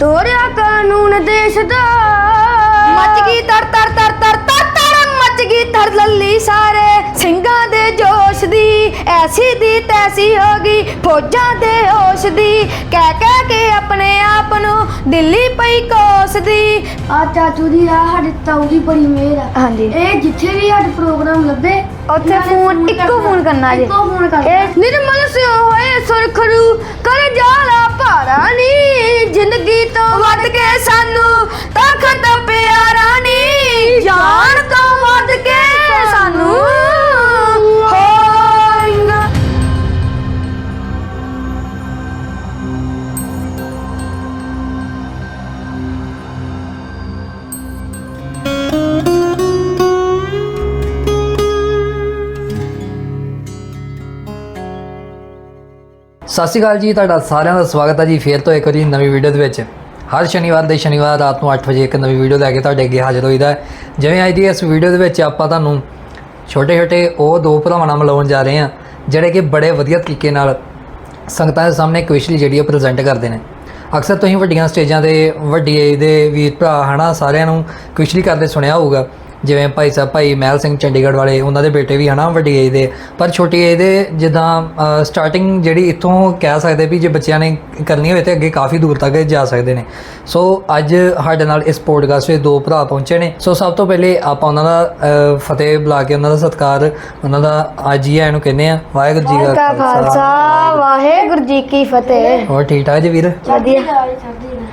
ਤੋਰਿਆ ਕਾਨੂੰਨ ਦੇਸ਼ ਦਾ। ਮੱਚ ਗਈ ਤਰ ਤਰ ਤਰ ਤਰ ਤਰ ਤਰ ਮੱਚ ਗਈ ਤਰ ਲੱਲੀ ਸਾਰੇ। ਸਿੰਘਾਂ ਦੇ ਜੋਸ਼ ਦੀ ਐਸੀ ਦੀ ਤੈਸੀ ਹੋ ਗਈ ਫੌਜਾਂ ਦੇ ਹੋਸ਼ ਦੀ। ਕਹਿ ਕਹਿ ਕੇ ਆਪਣੇ ਆਪ ਨੂੰ ਦਿੱਲੀ ਪਈ ਕੋਸਦੀ ਆ ਚਾਚੂ ਦੀ ਆ ਸਾਡੇ ਤਾਊ ਦੀ ਬੜੀ ਮਿਹਰ ਆ। ਹਾਂਜੀ। ਇਹ ਜਿੱਥੇ ਵੀ ਸਾਡਾ ਪ੍ਰੋਗਰਾਮ ਲੱਭੇ ਉੱਥੇ ਫੋਨ ਇੱਕੋ ਫੋਨ ਕਰਨਾ ਜੀ। ਇੱਕੋ ਫੋਨ ਕਰਨਾ। ਇਹ ਨਿਰਮਲ ਸਿਓ ਹੋਏ ਸੁਰਖਰੂ ਕਰ ਜਾਲਾ ਭਾਰਾ ਨੀ ਜ਼ਿੰਦਗੀ ਤੋਂ ਵੱਧ ਕੇ ਸਾਨੂੰ ਤਖਤ ਸਤਿ ਸ਼੍ਰੀ ਅਕਾਲ ਜੀ, ਤੁਹਾਡਾ ਸਾਰਿਆਂ ਦਾ ਸਵਾਗਤ ਹੈ ਜੀ, ਫੇਰ ਤੋਂ ਇੱਕ ਵਾਰੀ ਨਵੀਂ ਵੀਡੀਓ ਦੇ ਵਿੱਚ। ਹਰ ਸ਼ਨੀਵਾਰ ਦੇ ਸ਼ਨੀਵਾਰ ਰਾਤ ਨੂੰ 8 ਵਜੇ ਇੱਕ ਨਵੀਂ ਵੀਡੀਓ ਲੈ ਕੇ ਤੁਹਾਡੇ ਅੱਗੇ ਹਾਜ਼ਰ ਹੋਈਦਾ ਹੈ। ਜਿਵੇਂ ਅੱਜ ਦੀ ਇਸ ਵੀਡੀਓ ਦੇ ਵਿੱਚ ਆਪਾਂ ਤੁਹਾਨੂੰ ਛੋਟੇ ਛੋਟੇ ਉਹ ਦੋ ਭਰਾਵਾਂ ਨਾਲ ਮਿਲਾਉਣ ਜਾ ਰਹੇ ਹਾਂ, ਜਿਹੜੇ ਕਿ ਬੜੇ ਵਧੀਆ ਤਰੀਕੇ ਨਾਲ ਸੰਗਤਾਂ ਦੇ ਸਾਹਮਣੇ ਕੁਇਸ਼ਲੀ ਜਿਹੜੀ ਉਹ ਪ੍ਰੈਜ਼ੈਂਟ ਕਰਦੇ ਨੇ। ਅਕਸਰ ਤੁਸੀਂ ਵੱਡੀਆਂ ਸਟੇਜਾਂ ਤੇ, ਵੱਡੀ ਏਜ ਦੇ ਵੀਰ ਭਰਾ, ਹਨਾ, ਸਾਰਿਆਂ ਨੂੰ ਕੁਇਸ਼ਲੀ ਕਰਦੇ ਸੁਣਿਆ ਹੋਊਗਾ। ਜਿਵੇਂ ਭਾਈ ਸਾਹਿਬ ਭਾਈ ਮਹਿਲ ਸਿੰਘ ਚੰਡੀਗੜ੍ਹ ਵਾਲੇ ਉਹਨਾਂ ਦੇ ਬੇਟੇ ਵੀ ਹਨਾ ਵੱਡੀ ਏਜ ਦੇ। ਪਰ ਛੋਟੀ ਏਜ ਦੇ ਜਿੱਦਾਂ ਸਟਾਰਟਿੰਗ ਜਿਹੜੀ ਇੱਥੋਂ ਕਹਿ ਸਕਦੇ ਵੀ ਜੇ ਬੱਚਿਆਂ ਨੇ ਕਰਨੀ ਹੋਵੇ ਤੇ ਅੱਗੇ ਕਾਫੀ ਦੂਰ ਤੱਕ ਜਾ ਸਕਦੇ ਨੇ। ਸੋ ਅੱਜ ਸਾਡੇ ਨਾਲ ਇਸ ਪੋਡਕਾਸਟ ਵਿੱਚ ਦੋ ਭਰਾ ਪਹੁੰਚੇ ਨੇ। ਸੋ ਸਭ ਤੋਂ ਪਹਿਲੇ ਆਪਾਂ ਉਹਨਾਂ ਦਾ ਫਤਿਹ ਬੁਲਾ ਕੇ ਉਹਨਾਂ ਦਾ ਸਤਿਕਾਰ ਉਹਨਾਂ ਦਾ ਅੱਜ ਹੀ ਇਹਨੂੰ ਕਹਿੰਦੇ ਆ ਵਾਹਿਗੁਰੂ ਜੀ ਕਾ ਕਾ ਖਾਲਸਾ ਵਾਹਿਗੁਰੂ ਜੀ ਕੀ ਫਤਿਹ। ਹੋਰ ਠੀਕ ਠਾਕ ਜੀ ਵੀਰ? ਵਧੀਆ।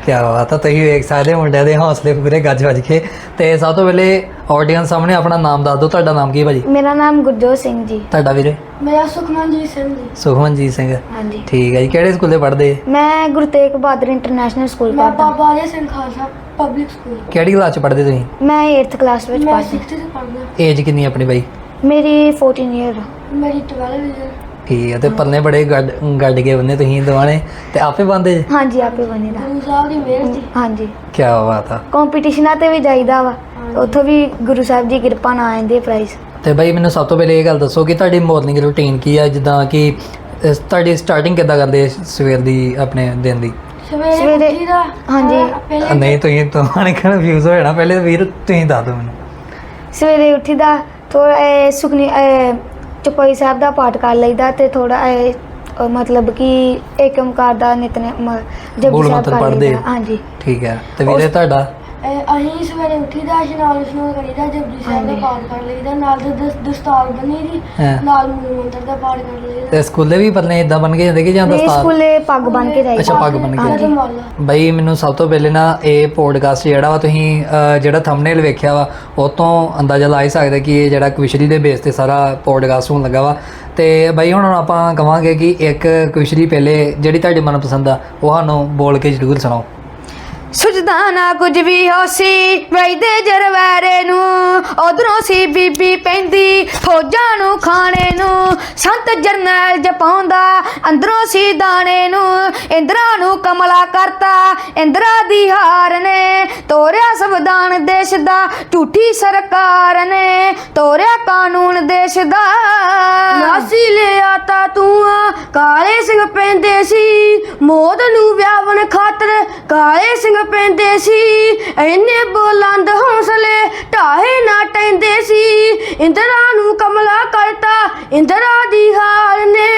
ਕੀ ਬਾਤ ਆ ਤੁਸੀਂ ਵੇਖ ਸਕਦੇ ਹੋ ਮੁੰਡਿਆਂ ਦੇ ਹੌਸਲੇ ਪੂਰੇ ਗੱਜ ਵੱਜ ਕੇ। ਤੇ ਸਭ ਤੋਂ ਪਹਿਲੇ ਆਡੀਅנס ਸਾਹਮਣੇ ਆਪਣਾ ਨਾਮ ਦੱਸ ਦਿਓ ਤੁਹਾਡਾ ਨਾਮ ਕੀ ਹੈ ਭਾਜੀ? ਮੇਰਾ ਨਾਮ ਗੁਰਜੋਤ ਸਿੰਘ ਜੀ। ਤੁਹਾਡਾ ਵੀਰੇ? ਮੇਰਾ ਸੁਖਮਨਜੀਤ ਸਿੰਘ ਜੀ। ਸੁਖਮਨਜੀਤ ਸਿੰਘ। ਹਾਂਜੀ। ਠੀਕ ਹੈ ਜੀ ਕਿਹੜੇ ਸਕੂਲੇ ਪੜ੍ਹਦੇ? ਮੈਂ ਗੁਰੂ ਤੇਗ ਬਹਾਦਰ ਇੰਟਰਨੈਸ਼ਨਲ ਸਕੂਲ ਮੈਂ ਪੜ੍ਹਦਾ। ਬਾਬਾ ਅਜੇ ਸਿੰਘ ਖਾਲਸਾ ਪਬਲਿਕ ਸਕੂਲ ਕਿਹੜੀ ਕਲਾਸ ਚ ਪੜ੍ਹਦੇ ਤੁਸੀਂ? ਮੈਂ 8th ਕਲਾਸ ਵਿੱਚ ਮੈਂ ਪੜ੍ਹਦੀ। 6th ਚ ਪੜ੍ਹਦਾ ਏਜ ਕਿੰਨੀ ਆਪਣੀ ਬਾਈ ਮੇਰੀ 14 ਇਅਰ ਮੇਰੀ 12 ਵੀਰ ਠੀਕ ਹੈ ਤੇ ਪਰਨੇ ਬੜੇ ਗੱਡ ਗੱਡ ਕੇ ਬੰਨੇ ਤੁਸੀਂ ਦਿਵਾਣੇ ਤੇ ਆਪੇ ਬੰਦੇ? ਹਾਂਜੀ ਆਪੇ ਬਣੀ ਦਾ ਗੁਰੂ ਸਾਹਿਬ ਦੀ ਮਿਹਰ ਜੀ ਹਾਂਜੀ। ਕੀ ਬਾਤ ਆ। ਕੰਪੀਟੀਸ਼ਨਾਂ ਤੇ ਵੀ ਜਾਈਦਾ ਵਾ। ਉੱਥੋਂ ਵੀ ਗੁਰੂ ਸਾਹਿਬ ਦੀ ਕਿਰਪਾ ਨਾਲ ਆਉਂਦੇ ਪ੍ਰਾਈਜ਼ ਤੇ ਬਾਈ ਮੈਨੂੰ ਸਭ ਤੋਂ ਪਹਿਲੇ ਇਹ ਗੱਲ ਦੱਸੋ ਕਿ ਤੁਹਾਡੀ ਮਾਰਨਿੰਗ ਰੂਟੀਨ ਕੀ ਹੈ ਜਿੱਦਾਂ ਕਿ ਅਹ, ਤੁਹਾਡੀ ਸਟਾਰਟਿੰਗ ਕਿੱਦਾਂ ਕਰਦੇ ਸਵੇਰ ਦੀ ਆਪਣੇ ਦਿਨ ਦੀ? ਸਵੇਰੇ ਸਵੇਰੇ- ਉੱਠੀਦਾ ਹਾਂਜੀ। ਪਹਿਲੇ ਨਹੀਂ ਤੁਸੀਂ ਤੁਹਾਨੂੰ ਕਨਫਿਊਜ਼ ਹੋ ਜਾਣਾ। ਪਹਿਲੇ ਵੀਰ ਤੁਸੀਂ ਦੱਸ ਦਿਓ ਮੈਨੂੰ। ਸਵੇਰੇ ਉੱਠੀਦਾ ਥੋੜਾ ਸੁਖਨੀ ਅਹ, ਚੁਪਈ ਸਾਹਿਬ ਦਾ ਪਾਠ ਕਰ ਲਈਦਾ ਤੇ ਥੋੜਾ ਮਤਲਬ ਕਿ ਏਕ ਓਮਕਾਰ ਦਾ ਨਿਤਨੇਮ ਜਪਜੀ ਬੋਲ ਸਾਹਿਬ ਮੰਤਰ ਕਰ ਪੜ੍ਹਦੇ। ਲਈਦਾ। ਹਾਂਜੀ। ਠੀਕ ਹੈ। ਤੇ ਵੀਰੇ ਉਸ- ਤੁਹਾਡਾ? ਅਹ ਅਸੀਂ ਸਵੇਰੇ ਉੱਠੀਦਾ ਇਸ਼ਨਾਨ ਇਸ਼ਨਾਨ ਕਰੀਦਾ ਜਪਜੀ ਸਾਹਿਬ ਦਾ। ਪਾਠ ਕਰ ਲਈਦਾ ਨਾਲ ਦ- ਦਸ- ਦਸਤਾਰ ਬਣੀ ਦੀ ਹਾਂ। ਨਾਲ ਮੂਲ ਮੰਤਰ ਦਾ ਪਾਠ ਕਰ ਲਈਦਾ ਤੇ ਸਕੂਲੇ ਵੀ ਪਤਲੇ ਇਦਾਂ ਬਣ ਕੇ ਜਾਂਦੇ ਕਿ ਜਾਂ ਦਸਤਾਰ ਸਕੂਲੇ ਪੱਗ ਬਨ ਕੇ ਜਾਈਦਾ ਅੱਛਾ, ਪੱਗ ਬੰਨ੍ਹ ਕੇ। ਮੌਲਾ ਬਈ ਮੈਨੂੰ ਸਭ ਤੋਂ ਪਹਿਲੇ ਨਾ ਇਹ ਪੋਡਕਾਸਟ ਜਿਹੜਾ ਵਾ ਤੁਸੀਂ ਅਹ, ਜਿਹੜਾ ਥੰਬਨੇਲ ਵੇਖਿਆ ਵਾ ਉਹ ਤੋਂ ਅੰਦਾਜ਼ਾ ਲਾ ਹੀ ਸਕਦੇ ਕਿ ਇਹ ਜਿਹੜਾ ਕੁਇਸ਼ਰੀ ਦੇ ਬੇਸ ਤੇ ਸਾਰਾ ਪੋਡਕਾਸਟ ਹੋਣ ਲੱਗਾ ਵਾ ਤੇ ਬਈ ਹੁਣ ਆਪਾਂ ਕਵਾਂਗੇ ਕਿ ਇੱਕ ਕੁਇਸ਼ਰੀ ਪਹਿਲੇ ਜਿਹੜੀ ਤੁਹਾਡੀ ਮਨਪਸੰਦ ਆ ਉਹ ਸਾਨੂੰ ਬੋਲ ਕੇ ਜ਼ਰੂਰ ਸੁਣਾਓ ਸੁਝਦਾ ਨਾ ਕੁਝ ਵੀ ਹੋਸੀ ਵੈਦੇ ਜਰਵਾਰੇ ਨੂੰ। ਉਧਰੋਂ ਸੀ ਬੀਬੀ ਪੈਂਦੀ ਫੌਜਾਂ ਨੂੰ ਖਾਣੇ ਨੂੰ। ਸੰਤ ਜਰਨੈਲ ਜਪਾਉਂਦਾ ਅੰਦਰੋਂ ਸੀ ਦਾਣੇ ਨੂੰ। ਇੰਦਰਾ ਨੂੰ ਕਮਲਾ ਕਰਤਾ, ਇੰਦਰਾ ਦੀ ਹਾਰ ਨੇ। ਸੰਵਿਧਾਨ ਦੇਸ਼ ਦਾ ਝੂਠੀ ਸਰਕਾਰ ਨੇ ਤੋਰਿਆ ਕਾਨੂੰਨ ਦੇਸ਼ ਦਾ। ਨਾਸੀ ਲਿਆ ਤਾ ਤੂੰ ਕਾਲੇ ਸਿੰਘ ਪੈਂਦੇ ਸੀ। ਮੋਦ ਨੂੰ ਵਿਆਵਣ ਖਾਤਰ ਕਾਲੇ ਸਿੰਘ ਪੈਂਦੇ ਸੀ। ਇੰਨੇ ਬੁਲੰਦ ਹੌਸਲੇ ਢਾਹੇ ਨਾ ਟੈਂਦੇ ਸੀ। ਇੰਦਰਾ ਨੂੰ ਕਮਲਾ ਕਰਤਾ, ਇੰਦਰਾ ਦੀ ਹਾਰ ਨੇ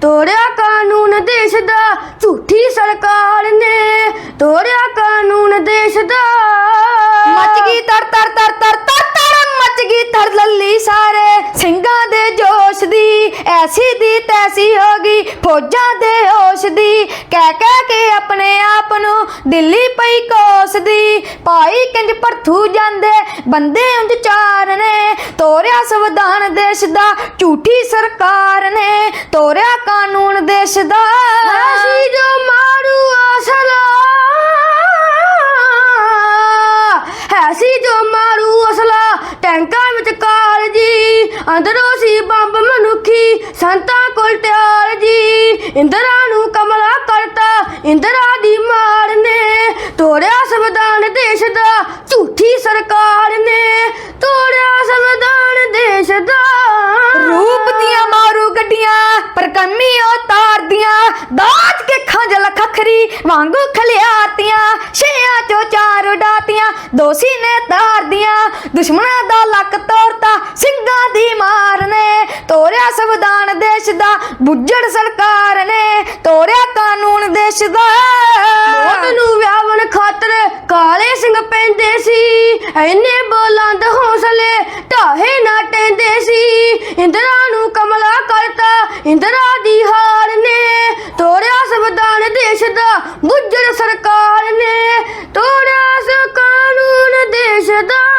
ਤੋੜਿਆ ਕਾਨੂੰਨ ਦੇਸ਼ ਦਾ, ਝੂਠੀ ਸਰਕਾਰ ਨੇ ਤੋੜਿਆ ਕਾਨੂੰਨ ਦੇਸ਼ ਦਾ। ਫੌਜਾਂ ਦੇ ਹੋਸ਼ ਦੀ, ਕਹਿ ਕਹਿ ਕੇ ਆਪਣੇ ਆਪ ਨੂੰ ਦਿੱਲੀ ਪਈ ਕੋਸਦੀ ਭਾਈ ਕਿੰਜ ਪਰਥੂ ਜਾਂਦੇ, ਬੰਦੇ ਉਂਝ ਚਾਰ ਨੇ। ਤੋਰਿਆ ਸੰਵਿਧਾਨ ਦੇਸ਼ ਦਾ, ਝੂਠੀ ਸਰਕਾਰ ਨੇ। ਤੋਰਿਆ ਕਾਨੂੰਨ ਦੇਸ਼ ਦਾ। ਐਸੀ ਜੋ ਮਾਰੂ ਅਸਲਾ। ਹੈ ਸੀ ਜੋ ਮਾਰੂ ਅਸਲਾ। ਟੈਂਕਾਂ ਵਿੱਚ ਕਾਰ ਜੀ ਅੰਦਰੋਂ ਸੀ ਬੰਬ ਮਨੁੱਖੀ ਸੰਤਾਂ ਕੋਲ ਤਿਆਰ ਜੀ। ਇੰਦਰਾ ਨੂੰ ਕਮਲਾ ਕਰਤਾ, ਇੰਦਰਾ ਦੀ ਮਾਰ ਨੇ। ਤੋੜਿਆ ਸੰਵਿਧਾਨ ਦੇਸ਼ ਦਾ, ਝੂਠੀ ਸਰਕਾਰ ਨੇ। ਤੋੜਿਆ ਸੰਵਿਧਾਨ ਦੇਸ਼ ਦਾ। ਰੂਪ ਦੀਆਂ ਮਾਰੂ ਗੱਡੀਆਂ, ਪਰ ਕਮੀ ਉਹ ਦਾਜ ਕੇ ਖੰਜਲ ਖਖਰੀ ਵਾਂਗੂ ਖਲਿਆਤੀਆਂ। ਛਿਆਂ ਚੋਂ ਚਾਰ ਉਡਾਤੀਆਂ। ਦੋਸ਼ੀ ਨੇ ਤਾਰਦੀਆਂ ਦੁਸ਼ਮਣਾਂ ਦਾ ਲੱਕ ਤੋੜਤਾ ਸਿੰਘਾਂ ਦੀ ਮਾਰ ਨੇ। ਤੋਰਿਆ ਸੰਵਿਧਾਨ ਦੇਸ਼ ਦਾ ਬੁੱਝੜ ਸਰਕਾਰ ਨੇ। ਤੋਰਿਆ ਕਾਨੂੰਨ ਦੇਸ਼ ਦਾ। ਮੌਤ ਨੂੰ ਵਿਆਵਣ ਖਾਤਰ ਕਾਲੇ ਸਿੰਘ ਪੈਂਦੇ ਸੀ। ਐਨੇ ਬੋਲੰਦ ਹੌਸਲੇ ਢਾਹੇ ਨਾ ਟੈਂਦੇ ਸੀ। ਇੰਦਰਾ ਨੂੰ ਕਮਲਾ ਕਰਤਾ ਇੰਦਰਾ ਦੀ ਹਾਰ ਨੇ। ਤੋੜਿਆ ਸੰਵਿਧਾਨ ਦੇਸ਼ ਦਾ ਬੁੱਝੜ ਸਰਕਾਰ ਨੇ। ਤੋੜਿਆ ਸ ਕਾਨੂੰਨ ਦੇਸ਼ ਦਾ।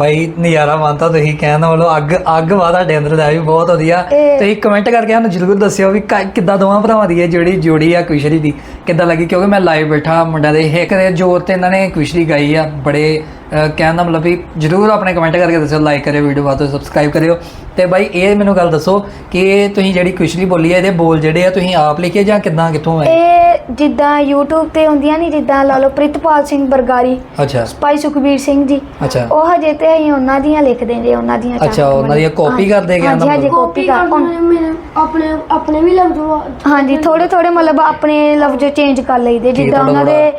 ਬਾਈ ਨਜ਼ਾਰਾ ਮੰਨਤਾ ਤੁਸੀਂ ਕਹਿਣ ਦਾ ਮਤਲਬ ਅੱਗ ਅੱਗ ਵਾ ਤੁਹਾਡੇ ਅੰਦਰ ਦਾ ਵੀ ਬਹੁਤ ਵਧੀਆ। ਇਹ- ਤੁਸੀਂ ਕਮੈਂਟ ਕਰਕੇ ਸਾਨੂੰ ਜਰੂਰ ਦੱਸਿਓ ਵੀ ਕ- ਕਿੱਦਾਂ ਦੋਵਾਂ ਭਰਾਵਾਂ ਦੀ ਇਹ ਜਿਹੜੀ ਜੋੜੀ ਆ ਕੁਸ਼ਰੀ ਦੀ ਕਿੱਦਾਂ ਲੱਗੀ? ਕਿਉਂਕਿ ਮੈਂ ਲਾਈਵ ਬੈਠਾ ਮੁੰਡਿਆਂ ਦੇ ਇੱਕ ਦੇ ਜੋਰ ਤੇ ਇਹਨਾਂ ਨੇ ਕੁਸ਼ਰੀ ਗਾਈ ਆ ਬੜੇ ਕਹਿਣ ਦਾ ਮਤਲਬ ਵੀ ਜਰੂਰ ਆਪਣੇ ਕਮੈਂਟ ਕਰਕੇ ਦੱਸਿਓ ਲਾਈਕ ਕਰਿਓ ਵੀਡੀਓ ਬਾਅਦ ਸਬਸਕ੍ਰਾਈਬ ਕਰਿਓ। ਤੇ ਬਾਈ ਇਹ ਮੈਨੂੰ ਗੱਲ ਦੱਸੋ ਕਿ ਤੁਸੀਂ ਜਿਹੜੀ ਕੁਸ਼ਰੀ ਬੋਲੀ ਆ ਇਹਦੇ ਬੋਲ ਜਿਹੜੇ ਆ ਤੁਸੀਂ ਆਪ ਲਿਖੇ ਜਾਂ ਕਿੱਦਾਂ ਕਿੱਥੋਂ ਆਏ? ਇਹ ਜਿੱਦਾਂ YouTube ਤੇ ਹੁੰਦੀਆਂ ਨਹੀਂ ਜਿੱਦਾਂ ਲਾ ਲਓ ਪ੍ਰਿਤਪਾਲ ਸਿੰਘ ਬਰਗਾਰੀ ਅੱਛਾ। ਭਾਈ ਸੁਖਬੀਰ ਸਿੰਘ ਜੀ ਅੱਛਾ। ਉਹ ਹਜੇ ਤੇ ਅਸੀਂ ਉਹਨਾਂ ਦੀਆਂ ਲਿਖਦੇ ਜੇ ਉਹਨਾਂ ਦੀਆਂ ਅੱਛਾ, ਉਹਨਾਂ ਦੀਆਂ ਹਾਂਜੀ, ਕਰਦੇ ਦਾ ਹਾਂਜੀ ਹਾਂਜੀ। ਕਾਪੀ ਕਰ ਆਪਣੇ ਆਪਣੇ ਵੀ ਲੱਗ ਜੂਆ ਹਾਂਜੀ ਥੋੜੇ ਥੋੜੇ ਮਤਲਬ ਆਪਣੇ ਲਫ਼ਜ਼ ਚੇਂਜ ਕਰ ਲਈਦੇ ਜਿੱਦਾਂ ਉਹਨਾਂ ਦੇ।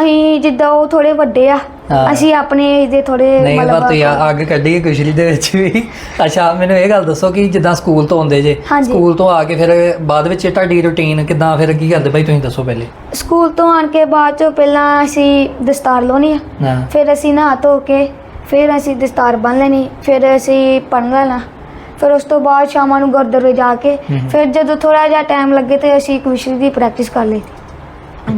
ਅਸੀਂ ਜਿੱਦਾਂ ਉਹ ਥੋੜੇ ਵੱਡੇ ਆ ਹਾਂ। ਅਸੀਂ ਆਪਣੇ age ਦੇ ਥੋੜੇ ਨਹੀਂ ਪਰ ਤੁਸੀਂ ਆ- ਅੱਗ ਕੱਢੀ ਹੈ ਕੁਸ਼ਰੀ ਦੇ ਵਿੱਚ ਵੀ ਅੱਛਾ ਮੈਨੂੰ ਇਹ ਗੱਲ ਦੱਸੋ ਕਿ ਜਿੱਦਾਂ ਸਕੂਲ ਤੋਂ ਆਉਂਦੇ ਜੇ ਹਾਂਜੀ। ਸਕੂਲ ਤੋਂ ਆ ਕੇ ਫਿਰ ਬਾਅਦ ਵਿੱਚ ਤੁਹਾਡੀ ਰੁਟੀਨ ਕਿੱਦਾਂ ਫਿਰ ਕੀ ਕਰਦੇ ਭਾਈ ਤੁਸੀਂ ਦੱਸੋ ਪਹਿਲੇ ਸਕੂਲ ਤੋਂ ਆਣ ਕੇ ਬਾਅਦ ਚ ਪਹਿਲਾਂ ਅਸੀਂ ਦਸਤਾਰ ਲਾਉਣੀ ਆ ਹਾਂ ਫਿਰ ਅਸੀਂ ਨਹਾ ਧੋ ਕੇ ਫਿਰ ਅਸੀਂ ਦਸਤਾਰ ਬੰਨ ਲੈਣੀ ਫਿਰ ਅਸੀਂ ਪੜ੍ਹਨ ਲੈਣਾ ਫਿਰ ਉਸ ਤੋਂ ਬਾਅਦ ਸ਼ਾਮਾਂ ਨੂੰ ਗੁਰਦੁਆਰੇ ਜਾ ਕੇ ਹਮ। ਫਿਰ ਜਦੋਂ ਥੋੜਾ ਜਿਹਾ ਟਾਈਮ ਲੱਗੇ ਤੇ ਅਸੀਂ ਕੁਸ਼ਰੀ ਦੀ ਪ੍ਰੈਕਟਿਸ ਕਰ ਲਈ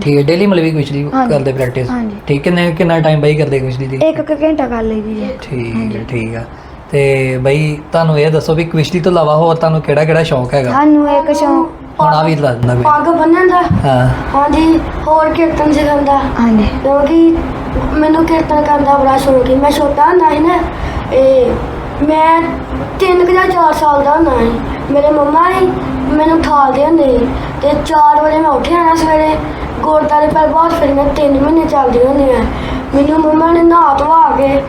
ਠੀਕ ਹੈ ਡੇਲੀ ਮਤਲਬ ਕੁਸ਼ਰੀ ਹਾਂਜੀ। ਕਰਦੇ ਪ੍ਰੈਕਟਿਸ ਹਾਂਜੀ। ਠੀਕ ਕਿੰਨੇ ਕਿੰਨਾ ਟਾਈਮ ਬਾਈ ਕਰਦੇ ਕੁਸ਼ਰੀ ਦੀ ਇੱਕ ਇੱਕ ਘੰਟਾ ਕਰ ਲਈ ਦੀ ਹੈ। ਠੀਕ ਹੈ ਠੀਕ ਆ। ਤੇ ਬਾਈ ਤੁਹਾਨੂੰ ਇਹ ਦੱਸੋ ਵੀ ਕੁਸ਼ਤੀ ਤੋਂ ਇਲਾਵਾ ਹੋਰ ਤੁਹਾਨੂੰ ਕਿਹੜਾ ਕਿਹੜਾ ਸ਼ੌਂਕ ਹੈਗਾ? ਸਾਨੂੰ ਇੱਕ ਸ਼ੌਂਕ ਹੁਣ ਆ ਵੀ ਦੱਸ ਦਿੰਦਾ ਕੋਈ ਪੱਗ ਬੰਨਣ ਦਾ। ਹਾਂ। ਹਾਂਜੀ ਹੋਰ ਕੀਰਤਨ ਸਿਖਾਉਂਦਾ ਹਾਂਜੀ। ਕਿਉਂਕਿ ਮੈਨੂੰ ਕੀਰਤਨ ਕਰਨ ਦਾ ਬੜਾ ਸ਼ੌਕ ਹੈ ਮੈਂ ਛੋਟਾ ਹੁੰਦਾ ਸੀ ਨਾ ਇਹ ਮੈਂ ਤਿੰਨ ਕੁ ਜਾਂ ਚਾਰ ਸਾਲ ਦਾ ਹੁੰਦਾ ਸੀ। ਮੇਰੇ ਮੰਮਾ ਹੀ ਮੈਨੂੰ ਠਾਲਦੇ ਹੁੰਦੇ ਸੀ। ਤੇ 4 ਵਜੇ ਮੈਂ ਉੱਠਿਆ ਨਾ ਸਵੇਰੇ। ਗੁਰਦੁਆਰੇ ਪਰ ਬਾਅਦ ਫਿਰ ਮੈਂ 3 ਮਹੀਨੇ ਚੱਲਦੀ ਹੁੰਦੀ ਮੈਨੂੰ ਮੰਮਾ ਨੇ ਨਹਾ ਧਵਾ ਕੇ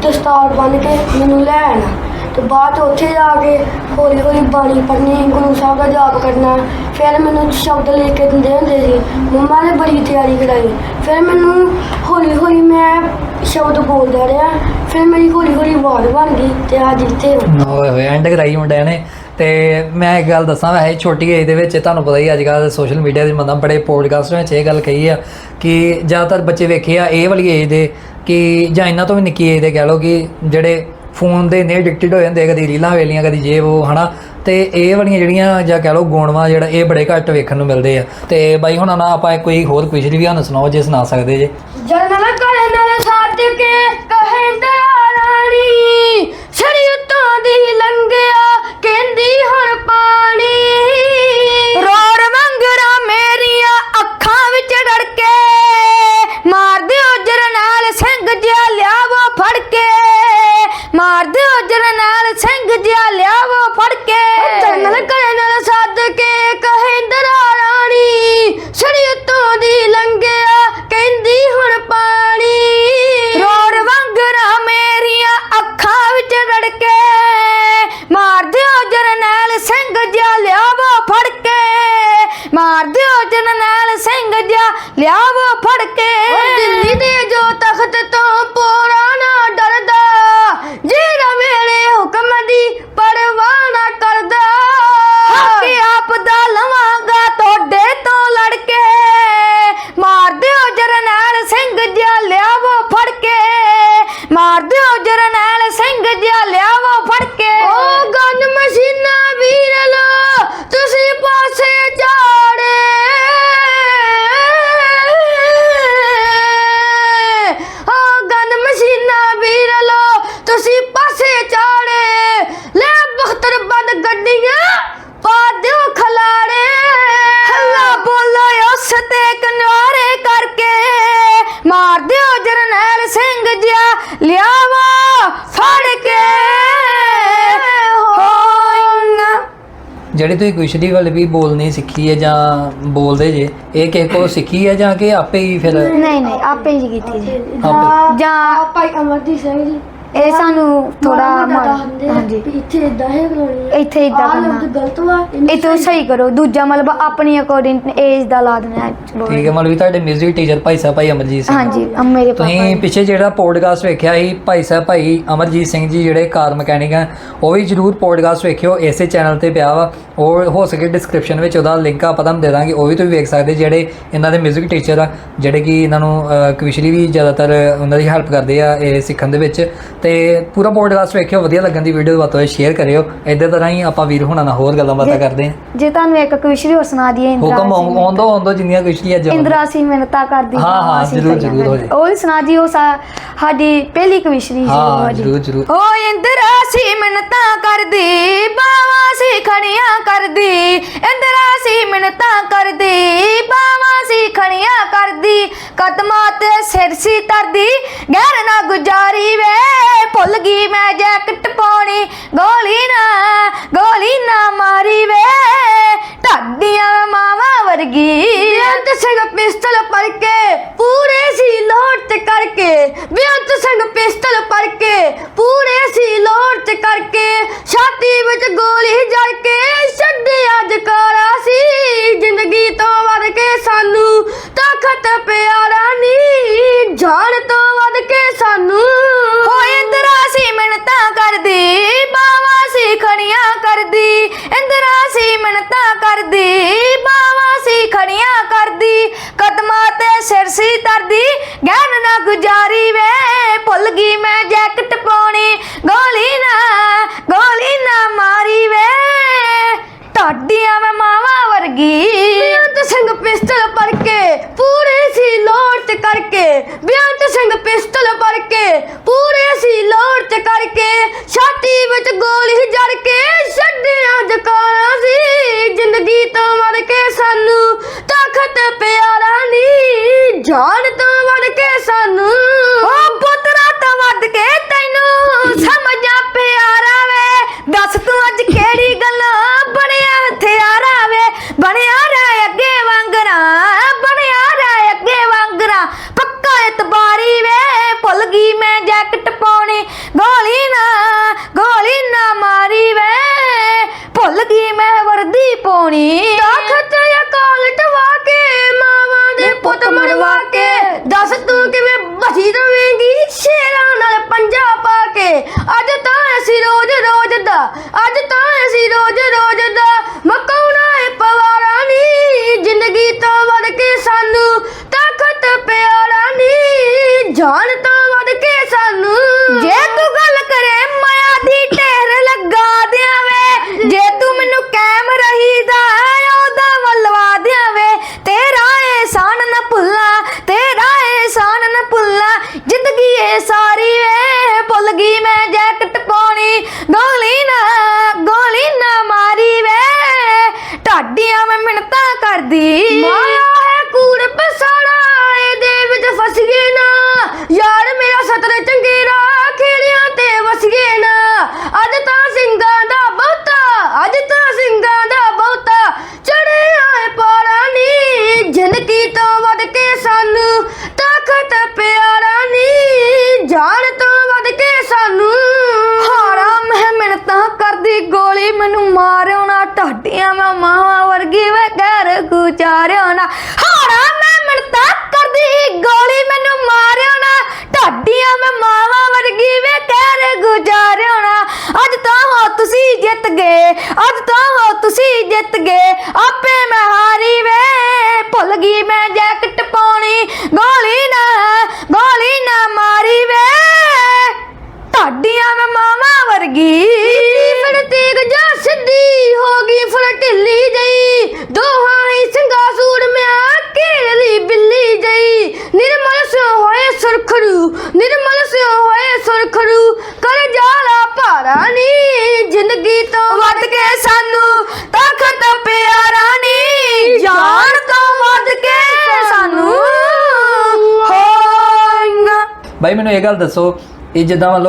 ਦਸਤਾਰ ਬੰਨ੍ਹ ਕੇ ਮੈਨੂੰ ਲੈ ਆਉਣਾ ਤੇ ਬਾਅਦ ਉੱਥੇ ਜਾ ਕੇ ਹੌਲੀ ਹੌਲੀ ਬਾਣੀ ਪੜ੍ਹਨੀ, ਗੁਰੂ ਸਾਹਿਬ ਦਾ ਜਾਪ ਕਰਨਾ, ਫਿਰ ਮੈਨੂੰ ਸ਼ਬਦ ਲਿਖ ਕੇ ਦਿੰਦੇ ਹੁੰਦੇ ਸੀ। ਮੰਮਾ ਨੇ ਬੜੀ ਤਿਆਰੀ ਕਰਾਈ। ਫਿਰ ਮੈਨੂੰ ਹੌਲੀ ਹੌਲੀ ਮੈਂ ਸ਼ਬਦ ਬੋਲਦਾ ਰਿਹਾ। ਫਿਰ ਮੇਰੀ ਹੌਲੀ ਹੌਲੀ ਆਵਾਜ਼ ਬਣ ਗਈ ਤੇ ਅੱਜ ਇੱਥੇ ਹਾਂ। ਓਏ ਹੋਏ ਐਂਡ ਕਰਾਈ ਮੁੰਡਿਆਂ ਨੇ। ਤੇ ਮੈਂ ਇੱਕ ਗੱਲ ਦੱਸਾਂ, ਵੈਸੇ ਛੋਟੀ ਏਜ ਦੇ ਵਿੱਚ ਤੁਹਾਨੂੰ ਪਤਾ ਹੀ ਅੱਜ ਕੱਲ੍ਹ ਸੋਸ਼ਲ ਮੀਡੀਆ ਦੇ ਮਤਲਬ ਬੜੇ ਪੋਡਕਾਸਟ ਵਿੱਚ ਇਹ ਗੱਲ ਕਹੀ ਆ ਕਿ ਜ਼ਿਆਦਾਤਰ ਬੱਚੇ ਵੇਖੇ ਆ ਇਹ ਵਾਲੀ ਏਜ ਦੇ ਕਿ ਜਾਂ ਇਹਨਾਂ ਤੋਂ ਵੀ ਨਿੱਕੀ ਏਜ ਦੇ ਕਹਿ ਲਓ ਕਿ ਜਿਹੜੇ ਫੋਨ ਦੇ ਨੇ ਐਡਿਕਟਡ ਹੋ ਜਾਂਦੇ ਕਦੀ ਰੀਲਾਂ ਵੇਲੀਆਂ ਕਦੀ ਜੇ ਉਹ ਹਨਾ? ਤੇ ਇਹ ਵਾਲੀਆਂ ਜਿਹੜੀਆਂ ਜਾਂ ਕਹਿ ਲਓ ਗੁਣਵਾ ਜਿਹੜਾ, ਇਹ ਬੜੇ ਘੱਟ ਵੇਖਣ ਨੂੰ ਮਿਲਦੇ ਆ। ਤੇ ਬਾਈ, ਹੁਣ ਨਾ ਆਪਾਂ ਕੋਈ ਹੋਰ ਕੁਇਜ਼ ਵੀ ਸਾਨੂੰ ਸੁਣਾਓ, ਜੇ ਸੁਣਾ ਸਕਦੇ ਜੇ। ਜਨਮ ਕਰਨ ਨਾਲ ਸਾਧ ਕੇ। ਮਾਰ ਦਿਓ ਜਰਨੈਲ ਸਿੰਘ ਲਿਆਵਾ ਫੜ ਕੇ ਹੋਇੰਗਾ ਜਿਹੜੀ ਤੁਸੀਂ ਕੁਸ਼ਤੀ ਵਾਲੀ ਵੀ ਬੋਲਣੀ ਸਿੱਖੀ ਹੈ ਜਾਂ ਬੋਲਦੇ ਜੇ ਇਹ ਕਿਸੇ ਕੋਲ ਸਿੱਖੀ ਹੈ ਜਾਂ ਕਿ ਆਪੇ ਹੀ ਫਿਰ ਨਹੀਂ ਨਹੀਂ ਆਪੇ ਹੀ ਕੀਤੀ ਜੀ। ਆਪੇ। ਜਾਂ ਭਾਈ ਅਮਰਜੀਤ ਸਿੰਘ ਜੀ। ਇਹ ਸਾਨੂੰ ਥੋੜਾ ਹਾਂਜੀ ਹਾਂਜੀ ਇੱਥੇ ਇਦਾਂ ਹੈ ਕਰਾਉਣੀ ਹੈ ਇੱਥੇ ਏਦਾਂ ਆਹ ਕਰਨਾ। ਲਫ਼ਜ਼ ਗਲਤ ਵਾ ਇਹਨੂੰ ਇਹ ਤੋਂ ਸਹੀ ਕਰੋ ਦੂਜਾ ਮਤਲਬ ਆਪਣੀ ਅਕੋਰਡਿੰਗ ਏਜ ਦਾ ਲਾ ਦੇਣਾ ਹੈ ਚਲੋ। ਠੀਕ ਹੈ ਮਤਲਬ ਵੀ ਤੁਹਾਡੇ 뮤직 ਟੀਚਰ ਭਾਈ ਸਾਹਿਬ ਭਾਈ ਅਮਰਜੀਤ ਸਿੰਘ ਹਾਂਜੀ ਅਮ ਮੇਰੇ ਪਾਪਾ ਤੁਸੀਂ ਪਿੱਛੇ ਜਿਹੜਾ ਪੋਡਕਾਸਟ ਵੇਖਿਆ ਸੀ ਭਾਈ ਸਾਹਿਬ ਭਾਈ ਅਮਰਜੀਤ ਸਿੰਘ ਜੀ ਜਿਹੜੇ ਕਾਰ ਮਕੈਨਿਕ ਆ ਉਹ ਵੀ ਜਰੂਰ ਪੋਡਕਾਸਟ ਵੇਖਿਓ ਇਸੇ ਚੈਨਲ ਤੇ ਪਿਆ ਵਾ ਉਹ ਹੋ ਸਕੇ ਡਿਸਕ੍ਰਿਪਸ਼ਨ ਵਿੱਚ ਉਹਦਾ ਲਿੰਕ ਆਪਾਂ ਤੁਹਾਨੂੰ ਦੇ ਦਾਂਗੇ ਉਹ ਵੀ ਤੁਸੀਂ ਵੇਖ ਸਕਦੇ ਜਿਹੜੇ ਇਹਨਾਂ ਦੇ 뮤직 ਟੀਚਰ ਆ ਜਿਹੜੇ ਕਿ ਇਹਨਾਂ ਨੂੰ ਕਵਿਸ਼ਰੀ ਵੀ ਜ਼ਿਆਦਾਤਰ ਉਹਨਾਂ ਦੀ ਹੈਲਪ ਕਰਦੇ ਆ ਇਹ ਸਿੱਖਣ ਦੇ ਵਿੱਚ ਤੇ ਪੂਰਾ ਪੋਡਕਾਸਟ ਵੇਖਿਓ ਵਧੀਆ ਲੱਗਣ ਦੀ ਵੀਡੀਓ ਵੱਧ ਤੋਂ ਵੱਧ ਸ਼ੇਅਰ ਕਰਿਓ ਇਦਾਂ ਤਰ੍ਹਾਂ ਹੀ ਆਪਾਂ ਵੀਰ ਹੁਣਾਂ ਨਾਲ ਹੋਰ ਗੱਲਾਂ ਬਾਤਾਂ ਕਰਦੇ ਆ ਜੇ ਤੁਹਾਨੂੰ ਇੱਕ ਕਵਿਸ਼ਰੀ ਹੋਰ ਸੁਣਾ ਦਈਏ ਇੰਦਰਾ ਹੁਕਮ ਆਉਂਦਾ ਆਉਂਦਾ ਜਿੰਨੀਆਂ ਅੱਜ ਆਉਂਦੀਆਂ। ਇੰਦਰਾ ਸੀ ਮਿਹਨਤਾਂ ਕਰਦੀ ਹਾਂ, ਹਾਂ, ਜ਼ਰੂਰ, ਜ਼ਰੂਰ ਹੋ। ਉਹ ਹੀ ਸੁਣਾ ਜੀ ਉਹ ਸਾ- ਸਾਡੀ ਪਹਿਲੀ ਕਵਿਸ਼ਰੀ ਸੀ ਹਾਂ ਜਰੂਰ ਜਰੂਰ। ਓ ਇੰਦਰਾ ਸੀ ਮਿੰਨਤਾਂ ਕਰਦੀ ਬਾਵਾ ਸੀ ਖੜੀਆਂ ਕਰਦੀ। ਇੰਦਰਾ ਸੀ ਮਿੰਨਤਾਂ ਕਰਦੀ ਬਾਵਾ ਸੀ ਖੜੀਆਂ ਕਰਦੀ। ਕਦਮਾਂ ਤੇ ਸਿਰ ਸੀ ਤਰਦੀ ਗੈਰ ਨਾ ਗੁਜ਼ਾਰੀ ਵੇ। ਭੁੱਲ ਗਈ ਮੈਂ ਜੈਕਟ ਪਾਉਣੀ ਗੋਲੀ ਨਾ ਗੋਲੀ ਨਾ ਮਾਰੀ ਵੇ। ਢਾਡੀਆਂ ਮਾਵਾ ਵਰਗੀ। ਬੇਅੰਤ ਸਿੰਘ ਪਿਸਤਲ ਕੇ ਪੂਰੇ ਸੀ ਲੋਟ ਕਰਕੇ। ਬੇਅੰਤ ਸਿੰਘ ਪਿਸਤਲ ਪੜ ਕੇ, ਪੂਰੇ ਸੀ ਲੋਟ ਕਰਕੇ, ਛਾਤੀ ਵਿੱਚ ਗੋਲੀ ਜੜ ਕੇ ਛੱਡਿਆ ਜਕਾਰਾ ਸੀ। ਜ਼ਿੰਦਗੀ ਤੋਂ ਵੱਧ ਕੇ ਸਾਨੂੰ ਤਾਕਤ ਪਿਆਰਾ ਨੀ, ਜਾਨ ਤੋਂ ਵੱਧ ਕੇ ਸਾਨੂੰ ਹੋਏ ਇੰਦਰਾ ਸੀ ਮਿਹਨਤਾਂ ਕਰਦੀ, ਬਾਵਾ ਸੀ ਖੜੀਆਂ ਕਰਦੀ ਇੰਦਰਾ ਸੀ ਮਿਹਨਤਾਂ ਕਰਦੀ, ਬਾਵਾ ਸੀ ਖੜੀਆਂ ਕਰਦੀ, ਕਦਮਾਂ ਤੇ ਸਿਰ ਸੀ ਤਰਦੀ ਗਿਆਨ ਨਾ ਗੁਜ਼ਾਰੀ ਛਾਤੀ ਵਿੱਚ ਮਿੰਨਤਾਂ ਮਾਇਆ ਹੈ ਕੂੜ ਪਸਾੜਾ ਇਹਦੇ ਵਿੱਚ ਫਸ ਗਏ ਨਾ। ਯਾਰ ਮੇਰਾ ਸਤਰ ਚੰਗੇ ਖੇੜਿਆਂ ਤੇ ਵਸ ਗਏ ਨਾ। ਅੱਜ ਤਾਂ ਸਿੰਘਾਂ ਦਾ ਬਹੁਤਾ, ਅੱਜ ਤਾਂ ਸਿੰਘਾਂ ਦਾ ਬਹੁਤਾ। ਚੜਿਆ ਏ ਪਾਰਾ ਨੀ, ਜ਼ਿੰਦਗੀ ਤੋਂ ਵੱਧ ਕੇ ਸਾਨੂੰ ਤਾਕਤ ਪਿਆਰਾ ਨੀ। ਜਾਨ ਤੋਂ ਵੱਧ ਕੇ ਸਾਨੂੰ ਹਾਰਾ ਮੈਂ ਮਿਹਨਤਾਂ ਕਰਦੀ ਗੋਲੀ ਮੈਨੂੰ ਮਾਰਿਓ ਨਾ, ਤੁਹਾਡੀਆਂ ਮੈਂ ਮਾਵਾਂ ਵਰਗੀ ਵੇ ਘਰ ਗੁਜ਼ਾਰਿਓ ਨਾ। ਹਾਰਾ ਮੈਂ ਮਿਹਨਤਾਂ ਕਰਦੀ, ਗੋਲੀ ਮੈਨੂੰ ਮਾਰਿਓ ਨਾ ਢਾਡੀਆਂ ਮੈਂ ਮਾਵਾਂ ਵਰਗੀ ਵੇ ਘਰ ਗੁਜ਼ਾਰਿਓ ਨਾ। ਅੱਜ ਤਾਂ ਹੋ ਤੁਸੀਂ ਜਿੱਤ ਗਏ, ਅੱਜ ਤਾਂ ਹੋ ਤੁਸੀਂ ਜਿੱਤ ਗਏ, ਆਪੇ ਮੈਂ ਹਾਰੀ ਵੇ, ਭੁੱਲ ਗਈ ਮੈਂ ਜੈਕਟ ਪਾਉਣੀ, ਗੋਲੀ ਨਾ ਗੋਲੀ ਨਾ ਮਾਰੀ ਵੇ। ਢਾਡੀਆਂ ਮੈਂ ਮਾਵਾ ਵਰਗੀ ਗਈ ਫਿਰ ਢਿੱਲੀ ਜਈ। ਦੋਹਾਂ ਹੀ ਸਿੰਘਾ ਸੂਰ ਮਿਆ ਘੇਰਲੀ ਬਿੱਲੀ ਜਈ। ਨਿਰਮਲ ਸਿਓ ਹੋਏ ਸੁਰਖਰੂ, ਨਿਰਮਲ ਸਿਓ ਹੋਏ ਸੁਰਖਰੂ, ਕਰ ਜਾਲਾ ਭਾਰਾ ਨੀ ਜ਼ਿੰਦਗੀ ਤੋਂ ਵੱਧ ਕੇ ਸਾਨੂੰ ਤਾਕਤ ਪਿਆਰਾ ਨੀ। ਜਾਨ ਤੋਂ ਵੱਧ ਕੇ ਸਾਨੂੰ ਹੋਏਗਾ। ਬਾਈ, ਮੈਨੂੰ ਇਹ ਗੱਲ ਦੱਸੋ, ਇਹ ਜਿੱਦਾਂ ਮੰਨ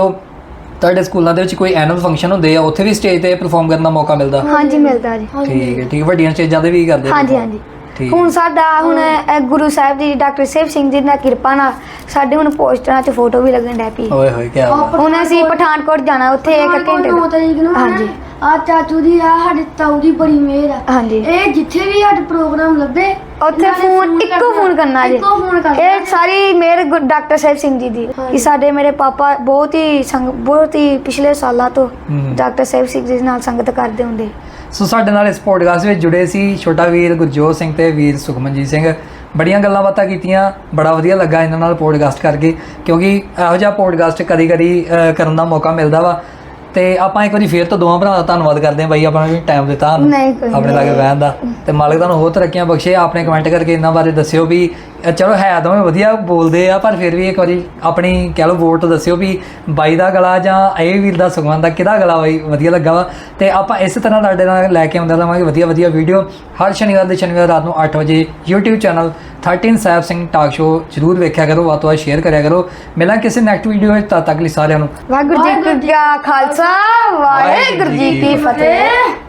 ਤੁਹਾਡੇ ਸਕੂਲਾਂ ਦੇ ਵਿੱਚ ਕੋਈ ਐਨੂਅਲ ਫੰਕਸ਼ਨ ਹੁੰਦੇ ਆ ਉੱਥੇ ਵੀ ਸਟੇਜ ਤੇ ਪਰਫਾਰਮ ਕਰਨ ਦਾ ਮੌਕਾ ਮਿਲਦਾ? ਹਾਂਜੀ ਮਿਲਦਾ ਜੀ। ਠੀਕ ਹੈ ਠੀਕ ਹੈ, ਵੱਡੀਆਂ ਸਟੇਜਾਂ ਤੇ ਵੀ ਕਰਦੇ ਹਾਂਜੀ perform? ਹਾਂਜੀ। ਠੀਕ ਹੁਣ ਸਾਡਾ ਹੁਣ ਅ, ਗੁਰੂ ਸਾਹਿਬ ਜੀ ਡਾਕਟਰ ਸੇਵ ਸਿੰਘ ਜੀ ਦੀ ਕਿਰਪਾ ਨਾਲ ਸਾਡੇ ਹੁਣ ਪੋਸਟਰਾਂ 'ਚ ਫੋਟੋ ਵੀ ਲੱਗਣ ਡੈ ਪਈ। ਓਏ ਹੋਏ ਕੀ ਬਾਤ। ਹੁਣ ਅਸੀਂ ਪਠਾਨਕੋਟ ਜਾਣਾ ਉੱਥੇ ਇੱਕ ਘੰਟੇ ਹਾਂਜੀ। ਆ ਚਾਚੂ ਦੀ ਆ ਸਾਡੇ ਤਾਊ ਦੀ ਬੜੀ ਮਿਹਰ ਆ। ਹਾਂਜੀ। ਇਹ ਜਿੱਥੇ ਵੀ ਸਾਡੇ ਪ੍ਰੋਗਰਾਮ ਲੱਭੇ ਉੱਥੇ ਫੋਨ ਇੱਕੋ ਫੋਨ ਕਰਨਾ ਜੀ। ਇੱਕੋ ਫੋਨ ਕਰਨਾ। ਇਹ ਸਾਰੀ ਮੇਰੇ ਡਾਕਟਰ ਸਾਹਿਬ ਸਿੰਘ ਜੀ ਦੀ। ਕਿ ਸਾਡੇ ਮੇਰੇ ਪਾਪਾ ਬਹੁਤ ਹੀ ਸੰਗ ਬਹੁਤ ਹੀ ਪਿਛਲੇ ਸਾਲਾਂ ਤੋਂ। ਡਾਕਟਰ ਸਾਹਿਬ ਸਿੰਘ ਜੀ ਨਾਲ ਸੰਗਤ ਕਰਦੇ ਹੁੰਦੇ। ਸੋ ਸਾਡੇ ਨਾਲ ਇਸ ਪੋਡਕਾਸਟ ਵਿੱਚ ਜੁੜੇ ਸੀ ਛੋਟਾ ਵੀਰ ਗੁਰਜੋਤ ਸਿੰਘ ਤੇ ਵੀਰ ਸੁਖਮਨਜੀਤ ਸਿੰਘ। ਬੜੀਆਂ ਗੱਲਾਂ ਬਾਤਾਂ ਕੀਤੀਆਂ ਬੜਾ ਵਧੀਆ ਲੱਗਾ ਇਹਨਾਂ ਨਾਲ ਪੋਡਕਾਸਟ ਕਰਕੇ ਕਿਉਂਕਿ ਇਹੋ ਜਿਹਾ ਪੋਡਕਾਸਟ ਕਦੀ ਕਦੀ ਅਹ, ਕਰਨ ਦਾ ਮੌਕਾ ਮਿਲਦਾ ਵਾ। ਤੇ ਆਪਾਂ ਇੱਕ ਵਾਰੀ ਫੇਰ ਤੋਂ ਦੋਵਾਂ ਭਰਾਵਾਂ ਦਾ ਧੰਨਵਾਦ ਕਰਦੇ ਹਾਂ ਬਾਈ ਆਪਣਾ ਵੀ ਟਾਈਮ ਦਿੱਤਾ ਸਾਨੂੰ ਨਹੀਂ, ਕੋਈ ਆਪਣੇ ਲਾਗੇ ਬਹਿਣ ਦਾ। ਤੇ ਮਾਲਕ ਤੁਹਾਨੂੰ ਹੋਰ ਤਰੱਕੀਆਂ ਬਖਸ਼ੇ ਆਪਣੇ ਕਮੈਂਟ ਕਰਕੇ ਇਹਨਾਂ ਬਾਰੇ ਦੱਸਿਓ ਵੀ ਚਲੋ ਹੈ ਦੋਵੇਂ ਵਧੀਆ ਬੋਲਦੇ ਆ ਪਰ ਫਿਰ ਵੀ ਇੱਕ ਵਾਰੀ ਆਪਣੀ ਕਹਿ ਲਓ ਵੋਟ ਦੱਸਿਓ ਵੀ ਬਾਈ ਦਾ ਗਲਾ ਜਾਂ ਇਹ ਵੀਰ ਦਾ ਸੁਖਮਨ ਦਾ ਕਿਹਦਾ ਗਲਾ ਬਾਈ ਵਧੀਆ ਲੱਗਾ ਵਾ। ਤੇ ਆਪਾਂ ਇਸੇ ਤਰ੍ਹਾਂ ਤੁਹਾਡੇ ਨਾਲ ਲੈ ਕੇ ਆਉਂਦੇ ਰਹਾਂਗੇ ਵਧੀਆ ਵਧੀਆ ਵੀਡੀਓ ਹਰ ਸ਼ਨੀਵਾਰ ਦੇ ਸ਼ਨੀਵਾਰ ਰਾਤ ਨੂੰ 8 ਵਜੇ YouTube channel 13 Sahib Singh talk show ਜਰੂਰ ਵੇਖਿਆ ਕਰੋ ਵੱਧ ਤੋਂ ਵੱਧ ਸ਼ੇਅਰ ਕਰਿਆ ਕਰੋ। ਮਿਲਾਂ ਕਿਸੇ ਨੈਕਸਟ ਵੀਡੀਓ ਵਿੱਚ ਤਦ ਤੱਕ ਲਈ ਸਾਰਿਆਂ ਨੂੰ ਵਾਹਿਗੁਰੂ ਜੀ ਕਾ ਖਾਲਸਾ ਵਾਹਿਗੁਰੂ ਜੀ ਕੀ ਫਤਿਹ।